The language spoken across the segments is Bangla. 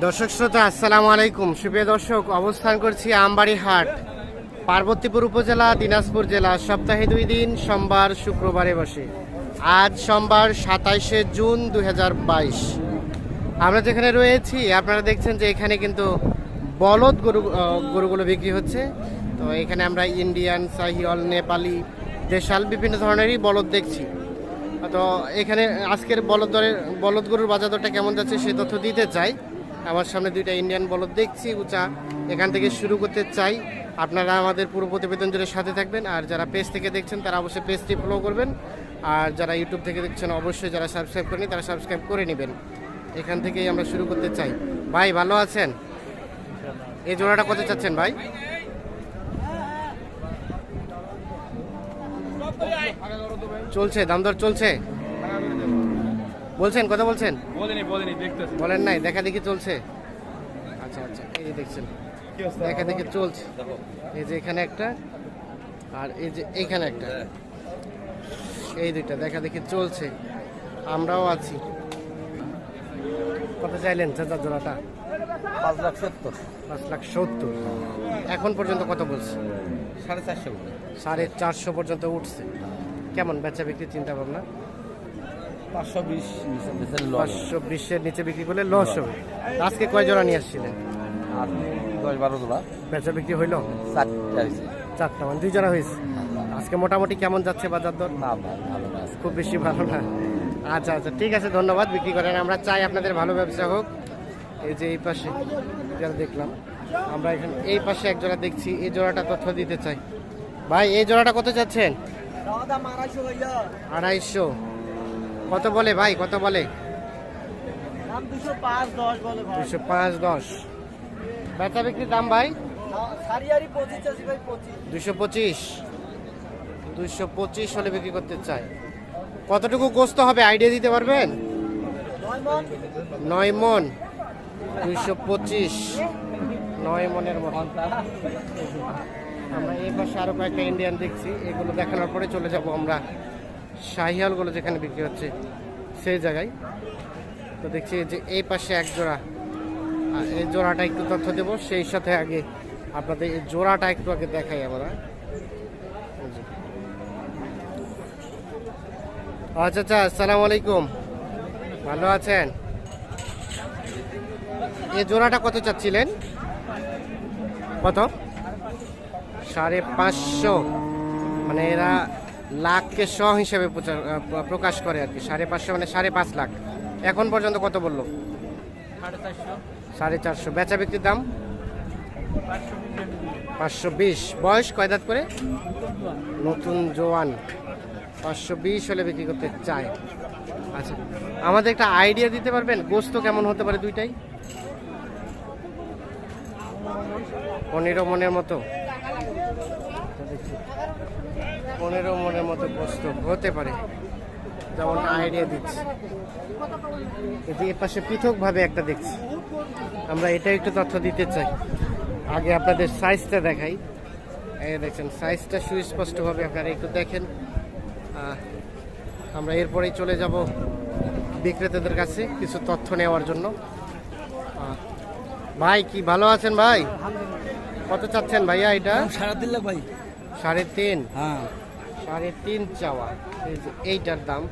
দর্শক শ্রোতা, আসসালামু আলাইকুম। সুপ্রিয় দর্শক, অবস্থান করছি আমবাড়ি হাট পার্বতীপুর উপজেলা, দিনাজপুর জেলা। সপ্তাহে দুই দিন, সোমবার, শুক্রবারে বসে। আজ সোমবার, সাতাইশে জুন দু হাজার বাইশ। আমরা যেখানে রয়েছি, আপনারা দেখছেন যে এখানে কিন্তু বলদ গরু গরুগুলো বিক্রি হচ্ছে। তো এখানে আমরা ইন্ডিয়ান, সাহিওয়াল, নেপালি, দেশাল, বিভিন্ন ধরনেরই বলদ দেখছি। তো এখানে আজকের বলদ দরের বলদ গরুর বাজার দরটা কেমন যাচ্ছে, সে তথ্য দিতে চাই। আমার সামনে দুইটা ইন্ডিয়ান বলদ দেখছি, উঁচা, এখান থেকে শুরু করতে চাই। আপনারা আমাদের পুরো প্রতিবেদন জুড়ে সাথে থাকবেন, আর যারা পেজ থেকে দেখছেন, তারা অবশ্যই পেজটি ফলো করবেন। আর যারা ইউটিউব থেকে দেখছেন, অবশ্যই যারা সাবস্ক্রাইব করেনি তারা সাবস্ক্রাইব করে নেবেন। এখান থেকেই আমরা শুরু করতে চাই। ভাই, ভালো আছেন? এই জোড়াটা কত চাচ্ছেন ভাই? চলছে, দাম দর চলছে? বলছেন কথা বলছেন? বলিনি বলিনি দেখতেছি। বলেন নাই দেখা দেখি চলছে। আচ্ছা আচ্ছা এই যে দেখছেন। কি অবস্থা? দেখা দেখি চলছে। এই যে এখানে একটা আর এই যে এইখানে একটা। এই দুইটা দেখা দেখি চলছে। আমরাও আছি। কত চাইলেন চাচা জোড়াটা? পাঁচ লাখ সত্তর। পাঁচ লাখ সত্তর। এখন পর্যন্ত কত বলছে? সাড়ে চারশো সাড়ে চারশো পর্যন্ত উঠছে। কেমন বেচা বিক্রি চিন্তা ভাবনা পাঁচশো বিশ বিশের নিচে বিক্রি করলে লস হবে। আজকে কয় জোড়া নিয়ে আসছিলেন? আর দশ বারো তোলা বেচা বিক্রি হইল? চারটা মানে দুই জোড়া হয়েছে। আজকে মোটামুটি কেমন যাচ্ছে বাজার দর? না ভালো না। খুব বেশি ভালো না। আচ্ছা আচ্ছা ঠিক আছে ধন্যবাদ। বিক্রি করেন। আমরা চাই আপনাদের ভালো ব্যবসা হোক। এই যে এই পাশে যারা দেখলাম আমরা এখানে এই পাশে এক জোড়া দেখছি। এই জোড়াটা তথ্য দিতে চাই। ভাই এই জোড়াটা কত যাচ্ছেন আড়াইশো। কত বলে ভাই কত বলে? দুশো পাঁচ দশ বেচা বিক্রির দাম ভাই? দুশো পঁচিশ। দুশো পঁচিশ হলে বিক্রি করতে চাই কতটুকু গোস্ত হবে আইডিয়া দিতে পারবেন? নয় মন। দুইশো পঁচিশ। নয় মনের মতো। আমরা এই পাশে আরও কয়েকটা ইন্ডিয়ান দেখছি। এগুলো দেখানোর পরে চলে যাব আমরা। শাহিয়ালগুলো যেখানে বিক্রি হচ্ছে, সেই জায়গায়। তো দেখছি যে এই পাশে এক জোড়া। আর এই জোড়াটা একটু তথ্য দেব, সেই সাথে আগে আপনাদের এই জোড়াটা একটু আগে দেখাই আমরা। আচ্ছা আচ্ছা আসসালামু আলাইকুম। ভালো আছেন? এই জোড়াটা কত চাচ্ছিলেন? কত? সাড়ে পাঁচশো। মানে এরা লাখকে শ হিসেবে প্রকাশ করে আর কি। সাড়ে পাঁচশো মানে সাড়ে পাঁচ লাখ। এখন পর্যন্ত কত বলল? সাড়ে চারশো। বেচা বিক্রির দাম? পাঁচশো বিশ। বয়স কয় দাঁত করে? নতুন জোয়ান। পাঁচশো বিশ হলে বিক্রি করতে চায়। আচ্ছা আমাদের একটা আইডিয়া দিতে পারবেন? গোস্ত কেমন হতে পারে দুইটাই? পনেরো মনের মতো। পনেরো মনের মতো গোস্ত হতে পারে। যেমন আইডিয়া দিচ্ছি। কিন্তু এর পাশে পৃথকভাবে একটা দেখছি। আমরা এটা একটু তথ্য দিতে চাই। আগে আপনাদের সাইজটা দেখাই। এই দেখছেন সাইজটা সুস্পষ্টভাবে আপনারা একটু দেখেন। আমরা এরপরেই চলে যাব বিক্রেতাদের কাছে কিছু তথ্য নেওয়ার জন্য। ভাই কি ভালো আছেন ভাই? কত চাচ্ছেন ভাইয়া এটা? সাড়ে তিন লাখ ভাই। সাড়ে তিন। হ্যাঁ। সাড়ে তিন চাওয়া। এই যে এইটার দাম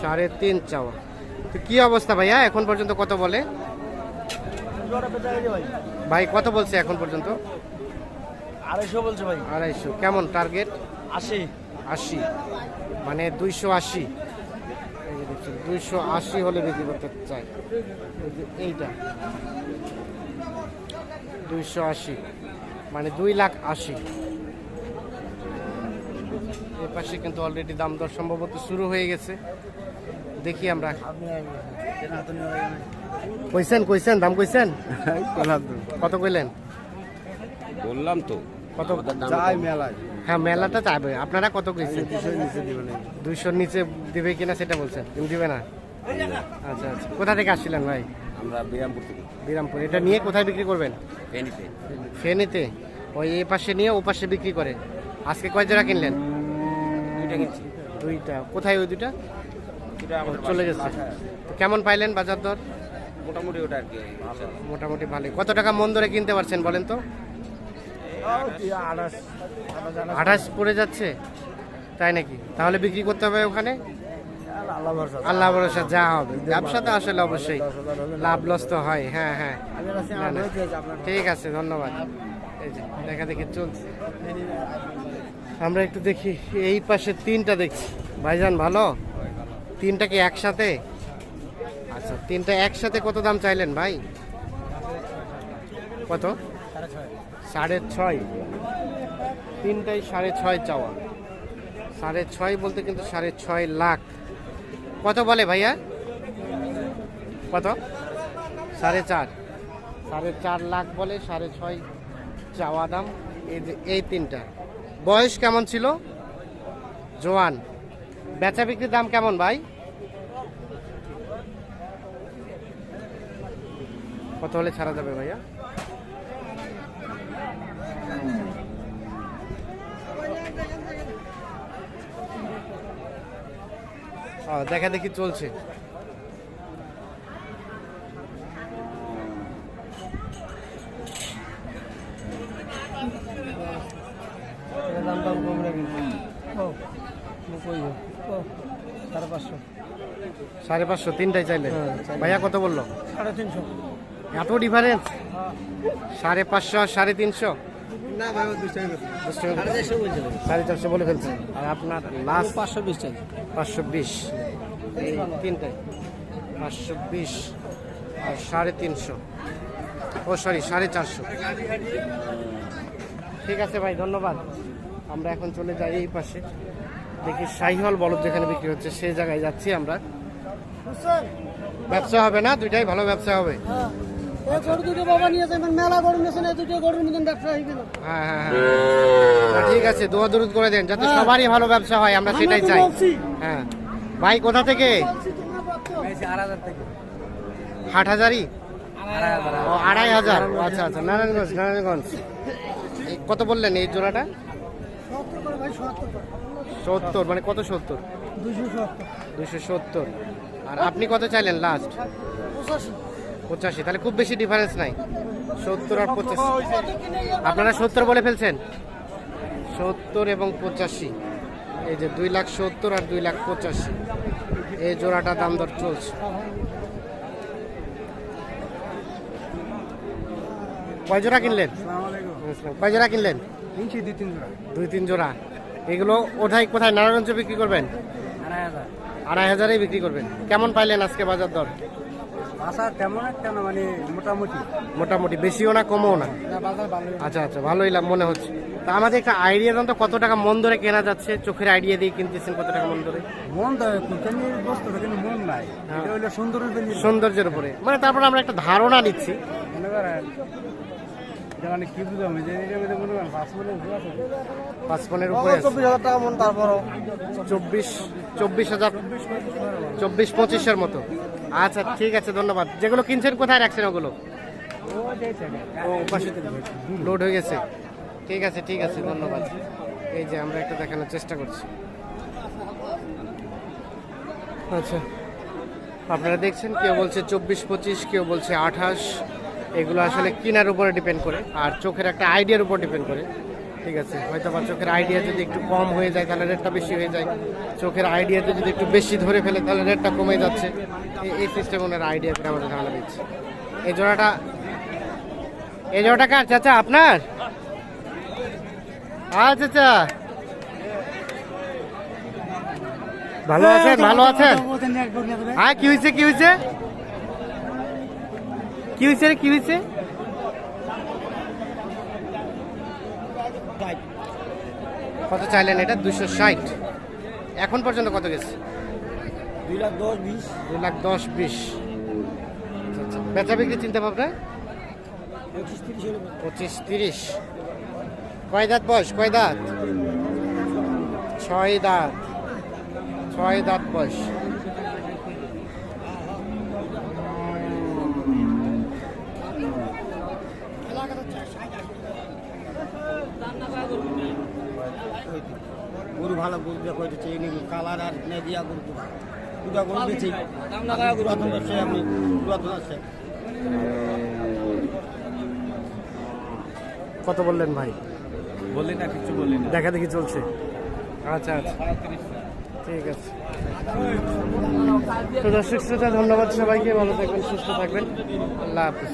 সাড়ে তিন চাওয়া। তো কি অবস্থা ভাইয়া? এখন পর্যন্ত কত বলে? ভাই কত বলছে এখন পর্যন্ত? আড়াইশো বলছে ভাই। আড়াইশো। কেমন টার্গেট আশি। আশি। মানে দুইশো আশি। দুইশো আশি হলে বিক্রি করতে চাই। এইটা। দুইশো আশি। মানে দুই লাখ আশি। এর পাশে কিন্তু অলরেডি দাম দর সম্ভবত শুরু হয়ে গেছে। দেখি আমরা। কইছেন কইছেন দাম কইছেন? কত কইলেন? বললাম তো। কত? যাই মেলায়। হ্যাঁ মেলাটা চাইবে আপনারা কত কইছেন? দুইশোর নিচে দিবে কিনা সেটা বলছেন। তুমি দিবে না? আচ্ছা আচ্ছা। কোথা থেকে আসছিলেন ভাই? আমরা বিরামপুর থেকে। বিরামপুর। এটা নিয়ে কোথায় বিক্রি করবেন? ফেনিতে। ফেনীতে। ওই এই পাশে নিয়ে ও পাশে বিক্রি করে। আজকে কয় জোড়া কিনলেন? দুইটা কিনছি দুইটা। কোথায় ওই দুইটা? এটা আমাদের চলে গেছে। কেমন পাইলেন বাজার দর? মোটামুটি ওটা আর কি মোটামুটি ভালোই। কত টাকা মন ধরে কিনতে পারছেন বলেন তো? আঠাশ পড়ে যাচ্ছে? তাই নাকি? তাহলে বিক্রি করতে হবে ওখানে? আল্লাহ ভরসা। যা হবে। ব্যবসা তো আসলে অবশ্যই। লাভ লস তো হয়। হ্যাঁ হ্যাঁ। ঠিক আছে ধন্যবাদ। দেখা দেখি চলছে। আমরা একটু দেখি, এই পাশে তিনটা দেখছি। ভাইজান, ভালো? তিনটা কি একসাথে? আচ্ছা তিনটা একসাথে কত দাম চাইলেন ভাই? কত? সাড়ে ছয়। তিনটাই সাড়ে ছয় চাওয়া। সাড়ে ছয় বলতে কিন্তু সাড়ে ছয় লাখ। কত বলে ভাইয়া? কত? সাড়ে চার। সাড়ে চার লাখ বলে সাড়ে ছয় চাওয়া দাম। এই যে, এই তিনটা। বয়স কেমন ছিল? জোয়ান, বেচা বিক্রির দাম কেমন ভাই? কত হলে ছাড়া যাবে ভাইয়া? দেখা দেখি চলছে। সাড়ে পাঁচশো। তিনটাই চাইলে? ভাইয়া কত বলল? সাড়ে তিনশো। এত ডিফারেন্স সাড়ে পাঁচশো আর সাড়ে তিনশো? না ভাই সাড়ে চারশো সাড়ে বলে ফেলছে। আর আপনার লাস্ট পাঁচশো বিশ টাকা পাঁচশো বিশ। তিনটাই। পাঁচশো বিশ আর সাড়ে তিনশো। ও সরি সাড়ে চারশো। ঠিক আছে ভাই ধন্যবাদ। আমরা এখন চলে যাই এই পাশে। দেখি শাহিহল বলদ যেখানে বিক্রি হচ্ছে সেই জায়গায় যাচ্ছি আমরা। ব্যবসা হবে না? দুইটাই ভালো ব্যবসা হবে। হয়ে। হ্যাঁ হ্যাঁ ঠিক আছে দোয়া দূর করে দেন যাতে সবারই ভালো ব্যবসা হয় আমরা সেটাই চাই। হ্যাঁ। ভাই কোথা থেকে? আড়াই হাজার থেকে। হাট হাজারি আড়াই হাজার। ও আড়াই হাজার। আচ্ছা আচ্ছা নারায়ণগঞ্জ নারায়ণগঞ্জ। এই কত বললেন এই জোড়াটা? সত্তর মানে কত সত্তর? দুশো সত্তর। আর আপনি কত চাইলেন লাস্ট পঁচাশি। তাহলে খুব বেশি ডিফারেন্স নাই। সত্তর আর পঁচাশি। আপনারা সত্তর বলে ফেলছেন? সত্তর এবং পঁচাশি। এই যে দুই লাখ সত্তর আর দুই লাখ পঁচাশি। এই জোড়াটা দাম দর চলছে। কয় জোড়া কিনলেন? কয় জোড়া কিনলেন? দুই তিন জোড়া। দুই তিন জোড়া। এগুলো ওঠাই কোথায়? নারায়ণগঞ্জে বিক্রি করবেন? আড়াই হাজার বিক্রি করবেন। কেমন পাইলেন আজকে বাজার দর? বাজার তেমন একটা না মানে মোটামুটি। মোটামুটি। বেশিও না কমও না? আচ্ছা আচ্ছা ভালোই লাভ মনে হচ্ছে। তা আমাদের একটা আইডিয়া দেন তো কত টাকা মন ধরে কেনা যাচ্ছে? চোখের আইডিয়া দিয়ে কিনতেছেন কত টাকা মন ধরে? মন মন নাই। এটা সৌন্দর্যের উপরে। মানে তারপর আমরা একটা ধারণা নিচ্ছি করেন এটা কি বুঝলাম? যে মধ্যে মনে করেন পাঁচ আছে? পাঁচপনের উপরে আছে। চব্বিশ হাজার টাকা মন তারপরও। চব্বিশ চব্বিশ হাজার চব্বিশ পঁচিশের মতো। আচ্ছা ঠিক আছে ধন্যবাদ। যেগুলো কিনছেন কোথায় রাখছেন ওগুলো? ও লোড হয়ে গেছে। ঠিক আছে ঠিক আছে ধন্যবাদ। এই যে আমরা একটা দেখানোর চেষ্টা করছি। আচ্ছা। আপনারা দেখছেন কেউ বলছে চব্বিশ পঁচিশ কেউ বলছে আঠাশ। এগুলো আসলে কেনার উপরে ডিপেন্ড করে আর চোখের একটা আইডিয়ার উপর ডিপেন্ড করে। ঠিক আছে? হয়তো বা চোখের আইডিয়া যদি একটু কম হয়ে যায় তাহলে রেটটা বেশি হয়ে যায়। চোখের আইডিয়াতে যদি একটু বেশি ধরে ফেলে তাহলে রেটটা কমে যাচ্ছে। এই- সিস্টেম ওনার আইডিয়া করে আমাদের ধারণা দিচ্ছে। এই জোড়াটা এই জোড়াটা কার? চাচা আপনার? আচ্ছা চাচা। ভালো আছেন? ভালো আছেন। হ্যাঁ কি হয়েছে কি হয়েছে কি হয়েছে রে কি হয়েছে কত চাইলেন এটা? দুশো ষাট। এখন পর্যন্ত কত গেছে? দুই লাখ দশ বিশ। দু লাখ দশ বিশ। আচ্ছা, আচ্ছা। বেচা বিক্রি চিন্তা ভাবনা? পঁচিশ তিরিশ হলে পঁচিশ তিরিশ। কয় দাঁত বয়স? কয় দাঁত? ছয় দাঁত। ছয় দাঁত বয়স। গরু ভালো গরু দেখো এটা চেয়ে নিবি কালার আর নেদিয়া গরু দুটা গরু। বেচি পুরাতন ব্যবসায়ী আমি পুরাতন আছে কত বললেন ভাই? বললি না কিছু বললি না। দেখা দেখি চলছে। আচ্ছা আচ্ছা। ঠিক আছে। তো দর্শক শ্রোতা ধন্যবাদ সবাইকে। ভালো থাকবেন সুস্থ থাকবেন। আল্লাহ হাফিজ।